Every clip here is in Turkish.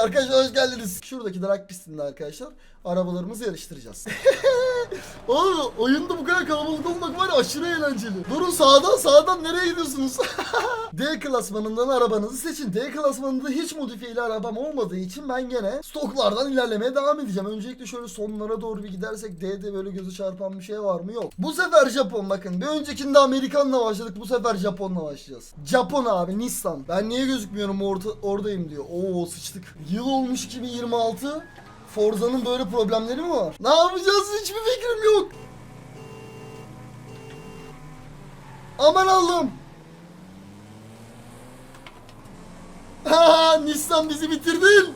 arkadaşlar hoş geldiniz. Şuradaki drag pistinde arkadaşlar arabalarımızı yarıştıracağız. Oğlum oyunda bu kadar kalabalık olmak var ya aşırı eğlenceli. Durun sağdan sağdan nereye gidiyorsunuz? D klasmanından arabanızı seçin. D klasmanında hiç modifiyeli arabam olmadığı için ben gene stoklardan ilerlemeye devam edeceğim. Öncelikle şöyle sonlara doğru bir gidersek D'de böyle gözü çarpan bir şey var mı? Yok. Bu sefer Japon bakın. Bir öncekinde Amerikan'la başladık. Bu sefer Japon'la başlayacağız. Japon abi Nissan. Ben niye gözükmüyorum orta, oradayım diyor. Oo sıçtık. Yıl olmuş 2026. Forza'nın böyle problemleri mi var? Ne yapacağız hiçbir fikrim yok. Aman Allah'ım. Nissan bizi bitirdin.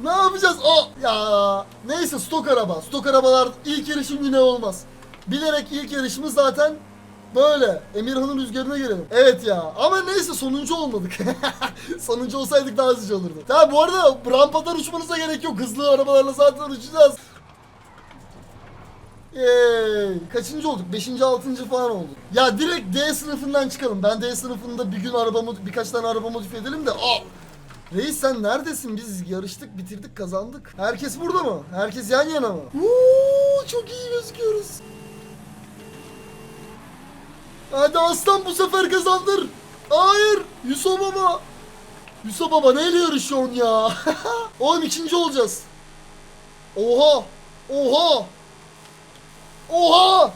Ne yapacağız? Aa, ya neyse stok araba. Stok arabalar ilk yarışım yine olmaz. Bilerek ilk yarışımız zaten böyle. Emirhan'ın rüzgarına girelim. Evet ya. Ama neyse sonuncu olmadık. sonuncu olsaydık daha hızlıca olurdu. Tamam bu arada rampadan uçmanıza gerek yok. Hızlı arabalarla zaten uçacağız. Yay. Kaçıncı olduk? Beşinci, altıncı falan olduk. Ya direkt D sınıfından çıkalım. Ben D sınıfında bir gün arabamı, birkaç tane araba modifiye edelim de. Aa! Reis sen neredesin? Biz yarıştık, bitirdik, kazandık. Herkes burada mı? Herkes yan yana mı? Uuu, çok iyi gözüküyoruz. Hadi aslan bu sefer kazandır. Hayır, Yusuf baba. Yusuf baba neyle yarışıyorsun ya? Oğlum ikinci olacağız. Oha! Oha! Oha!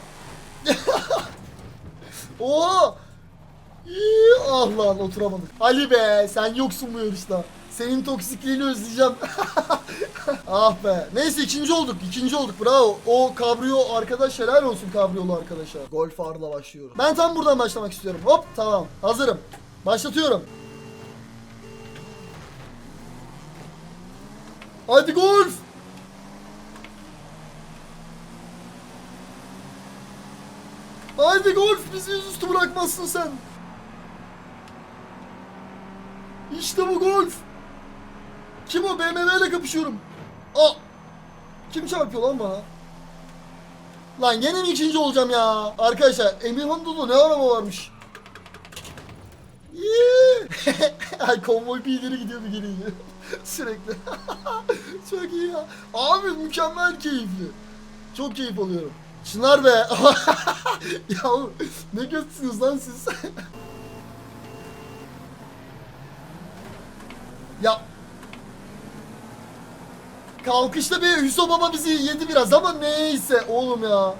Oha! İyi, ah lan oturamadık. Ali be sen yoksun bu yarışta. Senin toksikliğini özleyeceğim. ah be. Neyse ikinci olduk. ikinci olduk. Bravo. O kabriyo arkadaş helal olsun kabriyolu arkadaşa. Golf R'la başlıyorum. Ben tam buradan başlamak istiyorum. Hop tamam. Hazırım. Başlatıyorum. Hadi golf. Haydi golf bizi yüzüstü bırakmazsın sen. İşte bu golf. Kim o? BMW ile kapışıyorum. Aa! Kim çarpıyor lan bana? Lan gene mi ikinci olacağım ya? Arkadaşlar Emirhan Dudu ne araba varmış? Ay konvoy bir ileri gidiyor bir geri gidiyor. Sürekli. Çok iyi ya. Abi mükemmel keyifli. Çok keyif alıyorum. Çınar be. ya ne götsünüz lan siz? ya Kalkışta bir Hüso Baba bizi yedi biraz ama neyse oğlum ya.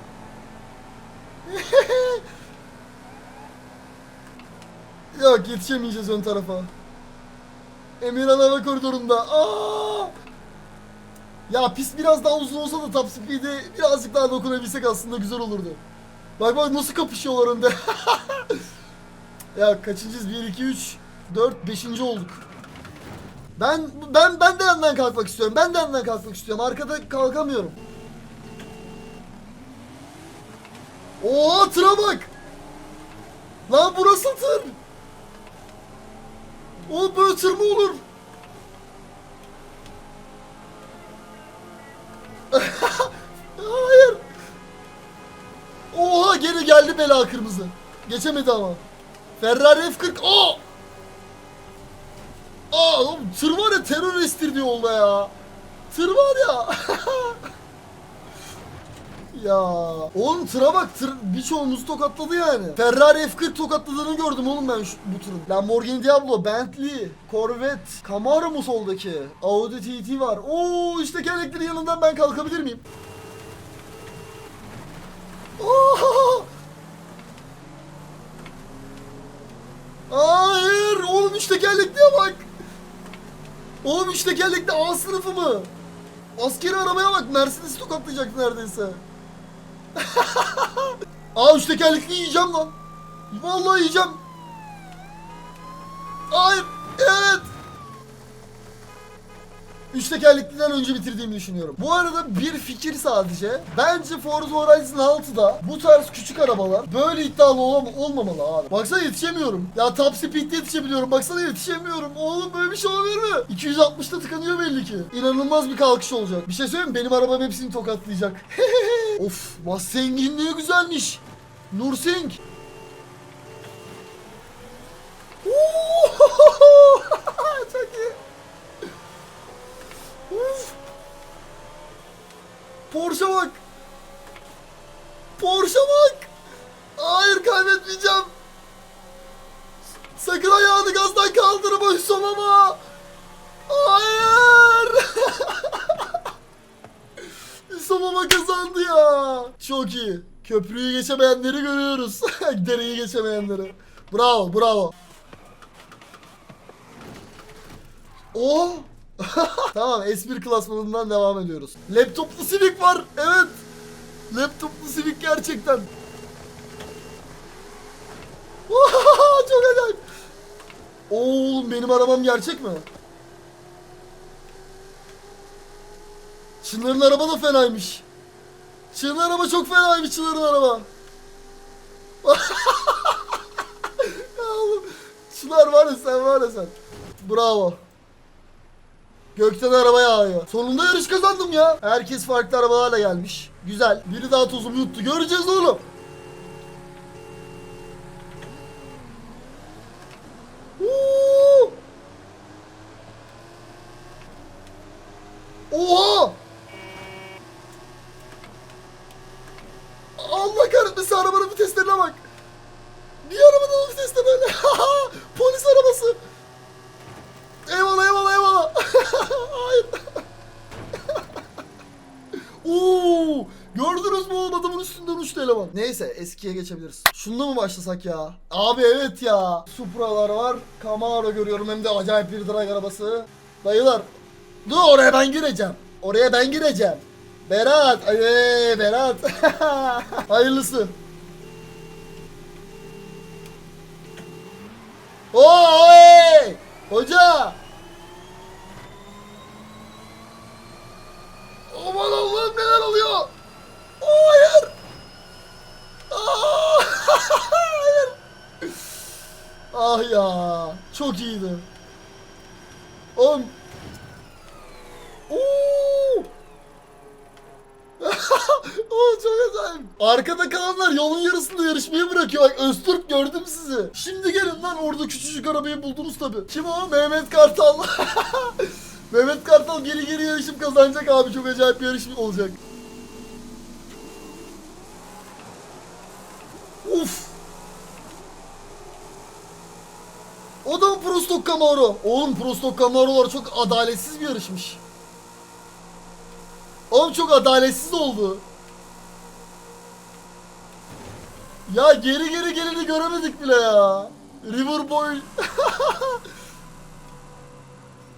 Yok yetişemeyeceğiz ön tarafa. Emirhan Hava Koridoru'nda. Aa! Ya pist biraz daha uzun olsa da top speed'e birazcık daha dokunabilsek aslında güzel olurdu. Bak bak nasıl kapışıyorlar önde. ya kaçıncıyız? 1, 2, 3, 4, 5. olduk. Ben ben ben de yandan kalkmak istiyorum. Ben de yandan kalkmak istiyorum. Arkada kalkamıyorum. Oo tıra bak. Lan burası tır. O böyle tır mı olur? Hayır. Oha geri geldi bela kırmızı. Geçemedi ama. Ferrari F40. Aa! Aa oğlum tır var ya terör estirdi yolda ya. Tır var ya. ya oğlum tıra bak tır birçoğumuzu tokatladı yani. Ferrari F40 tokatladığını gördüm oğlum ben şu, bu tırın. Lamborghini Diablo, Bentley, Corvette, Camaro mu soldaki? Audi TT var. Oo işte keleklerin yanından ben kalkabilir miyim? Oha! Hayır oğlum üç tekerlekliye bak. Oğlum üç tekerlekli A sınıfı mı? Askeri arabaya bak Mercedes tokatlayacak neredeyse. Aa üç tekerlekli yiyeceğim lan. Vallahi yiyeceğim. Hayır. Evet. Üç tekerlekliden önce bitirdiğimi düşünüyorum. Bu arada bir fikir sadece. Bence Forza Horizon 6'da bu tarz küçük arabalar böyle iddialı olam olmamalı abi. Baksana yetişemiyorum. Ya top speed'de yetişebiliyorum. Baksana yetişemiyorum. Oğlum böyle bir şey olabilir mi? 260'ta tıkanıyor belli ki. İnanılmaz bir kalkış olacak. Bir şey söyleyeyim mi? Benim arabam hepsini tokatlayacak. of Mustang'in ne güzelmiş. Nursing. Porsche bak. Porsche bak. Hayır kaybetmeyeceğim. Sakın ayağını gazdan kaldırma Hüsam ama. Hayır. Hüsam ama kazandı ya. Çok iyi. Köprüyü geçemeyenleri görüyoruz. Dereyi geçemeyenleri. Bravo bravo. Oh. tamam S1 klasmanından devam ediyoruz. Laptoplu Civic var. Evet. Laptoplu Civic gerçekten. Çok acayip. Oğlum benim arabam gerçek mi? Çınar'ın araba da fenaymış. Çınar'ın araba çok fenaymış Çınar'ın araba. ya oğlum. Çınar var ya sen var ya sen. Bravo. Gökten araba yağıyor. Sonunda yarış kazandım ya. Herkes farklı arabalarla gelmiş. Güzel. Biri daha tozumu yuttu. Göreceğiz oğlum. Oha! Allah kahretmesin arabanın viteslerine bak. Bir arabanın o viteste böyle. Polis arabası. Eyvallah eyvallah eyvallah. Hayır. Oo! Gördünüz mü oğlum adamın üstünden uçtu eleman. Neyse eskiye geçebiliriz. Şunda mı başlasak ya? Abi evet ya. Supralar var. Camaro görüyorum hem de acayip bir drag arabası. Dayılar. Dur oraya ben gireceğim. Oraya ben gireceğim. Berat. Ay Berat. Hayırlısı. Oy! Hoca! Aman Allah'ım neler oluyor? Hayır! Aa, hayır! Ah ya, çok iyiydi. Oğlum. Oo! Oo çok acayip. Arkada kalanlar yolun yarısında yarışmayı bırakıyor. Bak Öztürk gördüm sizi. Şimdi gelin lan orada küçücük arabayı buldunuz tabi. Kim o? Mehmet Kartal. Mehmet Kartal geri geri yarışıp kazanacak abi. Çok acayip bir yarış olacak. Uf. O da mı Prostok Camaro? Oğlum Prostok Camaro'lar çok adaletsiz bir yarışmış. Oğlum çok adaletsiz oldu. Ya geri geri geleni göremedik bile ya. Riverboy.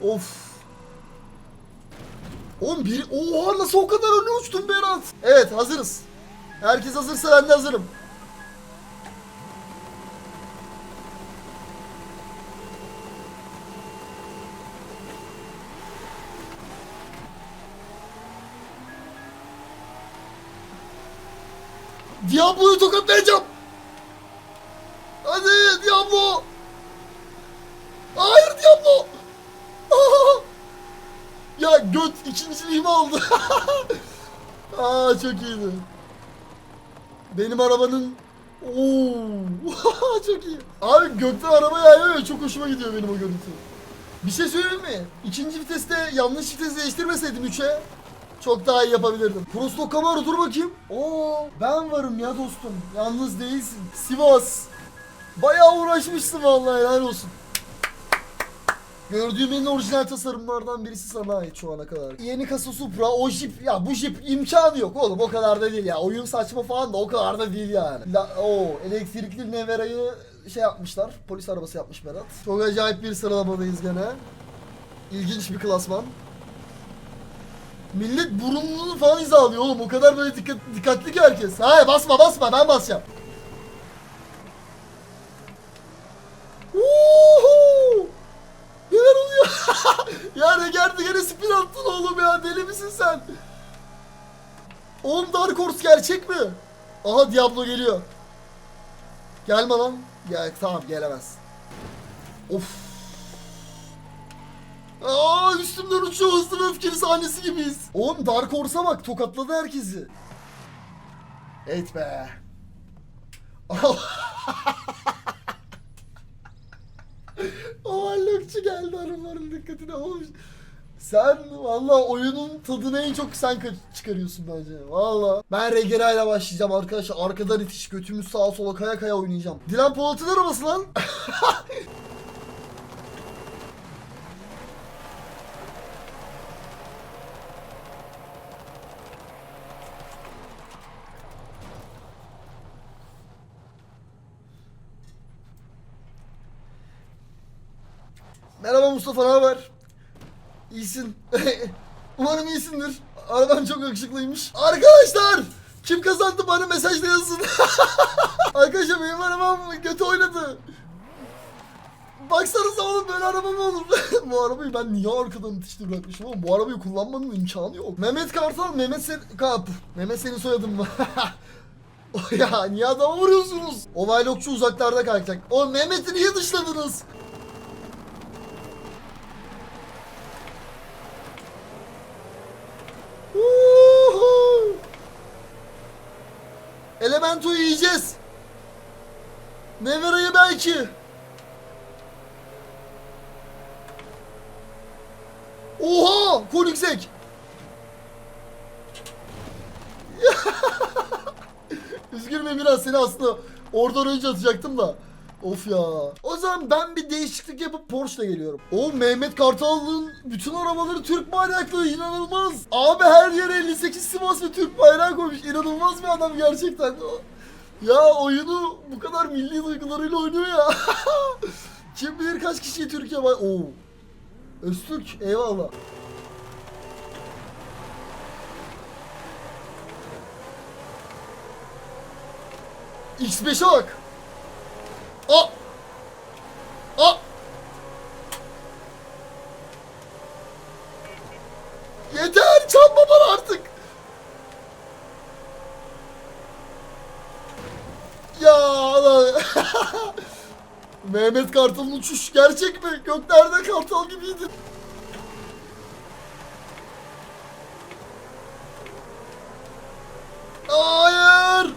of. Oğlum bir... Oha nasıl o kadar öne uçtun Berat? Evet hazırız. Herkes hazırsa ben de hazırım. Diablo'yu tokatlayacağım. Hadi Diablo. Hayır Diablo. Ya göt ikinciliğimi aldı. Aa çok iyiydi. Benim arabanın Oo çok iyi. Abi gökten araba yağıyor ya çok hoşuma gidiyor benim o görüntü. Bir şey söyleyeyim mi? İkinci viteste yanlış vites değiştirmeseydim 3'e çok daha iyi yapabilirdim. Prosto Camaro dur bakayım. Oo ben varım ya dostum. Yalnız değilsin. Sivas. Bayağı uğraşmışsın vallahi helal olsun. Gördüğüm en orijinal tasarımlardan birisi sana ait şu ana kadar. Yeni kasa Supra, o jip, ya bu jip imkanı yok oğlum o kadar da değil ya. Oyun saçma falan da o kadar da değil yani. La, o elektrikli Nevera'yı şey yapmışlar, polis arabası yapmış Berat. Çok acayip bir sıralamadayız gene. İlginç bir klasman. Millet burnunu falan hizalıyor oğlum. O kadar böyle dikkat, dikkatli ki herkes. Hayır basma basma ben basacağım. Woohoo! Neler oluyor? ya Regerdi gene spin attın oğlum ya. Deli misin sen? Oğlum Dark Horse gerçek mi? Aha Diablo geliyor. Gelme lan. Gel tamam gelemez. Of. Aa üstümden uçuyor hızlı ve öfkeli sahnesi gibiyiz. Oğlum Dark Horse'a bak tokatladı herkesi. Evet be. o vallokçu geldi arabaların dikkatini almış. Sen valla oyunun tadını en çok sen ka- çıkarıyorsun bence. Valla. Ben Regera ile başlayacağım arkadaşlar. Arkadan itiş götümüz sağa sola kaya kaya oynayacağım. Dilan Polat'ın arabası lan. Merhaba Mustafa ne haber? İyisin. Umarım iyisindir. Araban çok yakışıklıymış. Arkadaşlar! Kim kazandı bana mesajla yazın. Arkadaşlar benim arabam kötü oynadı. Baksanıza oğlum böyle araba mı olur? bu arabayı ben niye arkadan itişte bırakmışım oğlum? Bu arabayı kullanmanın imkanı yok. Mehmet Kartal, Mehmet sen... Kap. Mehmet senin soyadın mı? ya niye adama vuruyorsunuz? O vaylokçu uzaklarda kalkacak. O Mehmet'i niye dışladınız? Uhu! Elemento'yu yiyeceğiz. Nevera'yı belki. Oha! Koenigsegg. Üzgünüm Emirhan seni aslında oradan önce atacaktım da. Of ya. O zaman ben bir değişiklik yapıp Porsche'la geliyorum. O Mehmet Kartal'ın bütün arabaları Türk bayraklı inanılmaz. Abi her yere 58 Sivas ve Türk bayrağı koymuş. İnanılmaz bir adam gerçekten. Ya oyunu bu kadar milli duygularıyla oynuyor ya. Kim bilir kaç kişiyi Türkiye bay... Oo. Öztürk eyvallah. X5'e bak. A. A. Yeter çarpma bana artık. Ya Allah. Mehmet Kartal'ın uçuş gerçek mi? Göklerde kartal gibiydi. Hayır.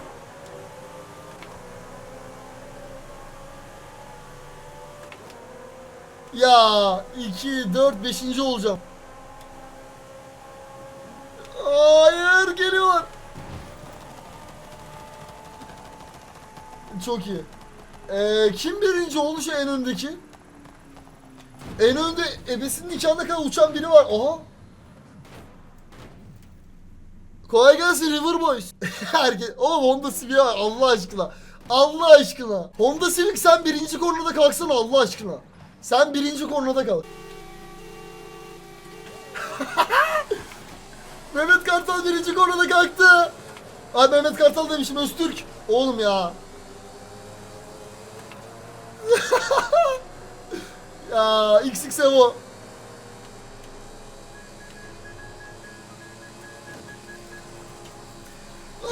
Ya 2, 4, 5. olacağım. Hayır geliyorlar. Çok iyi. Ee, kim birinci oldu şu en öndeki? En önde ebesinin nikahına kadar uçan biri var. Oha. Kolay gelsin River Boys. Herkes... Oğlum Honda Civic var Allah aşkına. Allah aşkına. Honda Civic sen birinci kornada kalksana Allah aşkına. Sen birinci kornada kal. Mehmet Kartal birinci kornada kalktı. Ay Mehmet Kartal demişim Öztürk. Oğlum ya. ya XX Evo.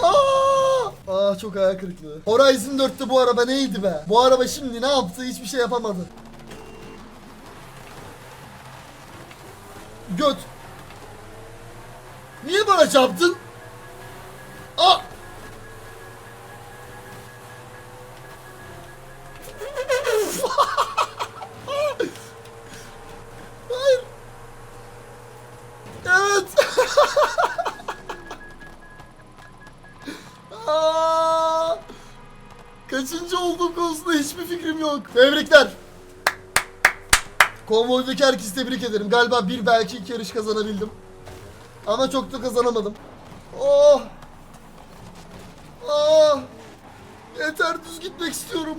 Aa! Çok hayal kırıklığı. Horizon 4'te bu araba neydi be? Bu araba şimdi ne yaptı? Hiçbir şey yapamadı. Göt. Niye bana çarptın? Aa! Hayır. Evet. Aa! Kaçıncı olduğum konusunda hiçbir fikrim yok. Tebrikler. Konvoydaki herkesi tebrik ederim. Galiba bir belki iki yarış kazanabildim. Ama çok da kazanamadım. Oh! Ah! Yeter düz gitmek istiyorum.